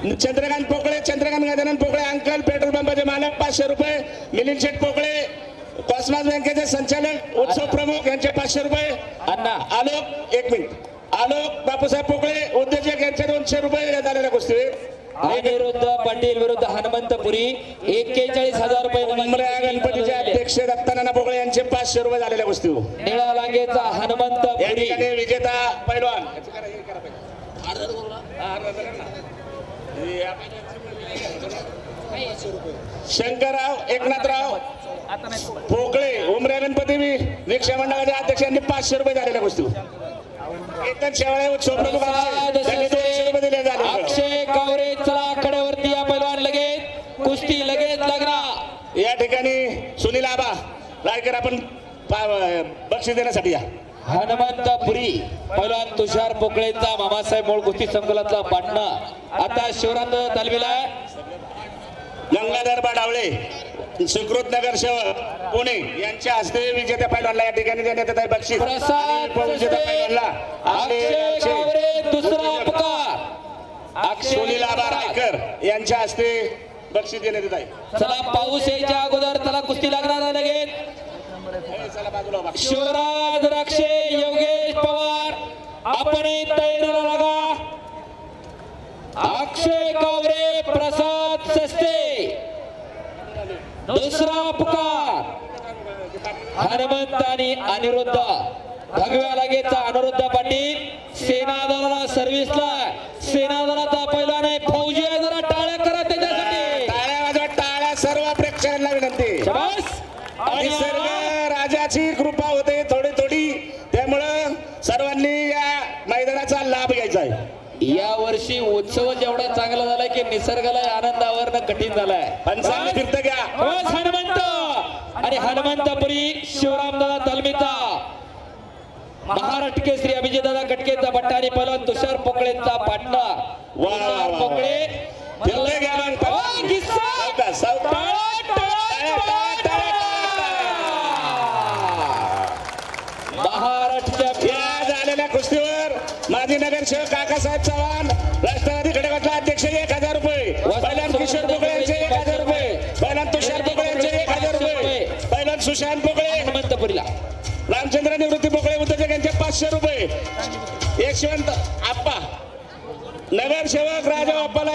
Chandrakant Pokale Chandrakant Gajanan Pokale uncle petrol पंपाचे मालक पाचशे रुपये मिलिंद शेठ पोकळे कॉस्मॉस बँकेचे संचालक उत्सव प्रमुख यांचे पाचशे रुपये. अण्णा. आलोक एक मिनिट. आलोक बापूसाहेब पोकळे उद्योजक यांचे दोनशे रुपये झालेल्या कुस्ती अनिरुद्ध पाटील विरुद्ध हनुमंतपुरी एक्केचाळीस हजार रुपये गणपतीचे अध्यक्ष दत्तानाना पोकळे यांचे पाचशे रुपये झालेल्या कुस्ती निळा लांगेचा ठिकाणी विजेता पैलवान. शंकरराव एकनाथराव पोकळे उमऱ्या गणपती रिक्षा मंडळाच्या अध्यक्षांनी पाचशे रुपये झालेल्या वस्तू एकच शेवाळे दोनशे रुपये दिले झाले. अक्षय कावरे चला कड्यावरती या पैलवान लगेच. कुस्ती लगेच लागणार या ठिकाणी सुनील आबा रायकर आपण बक्षीस देण्यासाठी या. हनुमंतपुरी पैलवान तुषार पोकळेचा मामासाहेब मोळ कुस्ती संकुलातला पाटणा आता शिवरांद तालमीला गंगाधर बाडावळे सुकृत नगर सेवक पुणे यांच्या हस्ते विजेत्या पैलवानला या ठिकाणी देण्यात येत आहे बक्षीस. दुसरा अक्षय सुनील आबा रायकर यांच्या हस्ते बक्षीस देण्यात येत आहे. चला पाऊस यायच्या अगोदर त्याला कुस्ती लागणार आहे लगेच. शिवराज राक्षे. लागा अक्षय कावरे प्रसाद सस्ते. दुसरा पुकार हनुमंत आणि अनिरुद्ध. भगव्या लागेचा अनिरुद्ध पाटील सेना दलाला सर्व्हिसला सेना दलाचा पहिला नाही फौजी जरा टाळ्या करा त्याच्यासाठी. टाळ्या वाजवा टाळ्या सर्व प्रेक्षकांना विनंती. आणि निसर्ग राजाची कृपा होते. घ्यायचा आहे. या वर्षी उत्सव जेवढा चांगला झालाय की निसर्गाला आनंदावर कठीण झालाय. पंचांनी तीर्थ घ्या. बस हनुमंत. आणि हनुमंतपुरी शिवरामदादा तालमीचा. महाराष्ट्र केसरी अभिजितदादा कटकेचा भट्टा आणि पलवान तुषार पोकळेचा पाटणा. वा. पोकळे तीर्थ घ्या मग. ओ, गिस्सा. सावकाश, सावकाश. टाळ्या, टाळ्या, टाळ्या, टाळ्या, टाळ्या. महाराष्ट्राच्या या झालेल्या कुस्तीवर माजी नगरसेवक काकासाहेब चव्हाण. राष्ट्रवादी खडकातला अध्यक्ष एक हजार रुपये. पहिल्यान किशोर पोकळे यांचे एक हजार रुपये. पहिल्यान तुषार पोकळे यांचे एक हजार रुपये. पहिल्यान सुशांत पोकळे हनुमंतपुरीला. रामचंद्र निवृत्ती पोकळे उद्योजक यांचे पाचशे रुपये. यशवंत आप्पा. नगरसेवक राजा आप्पाला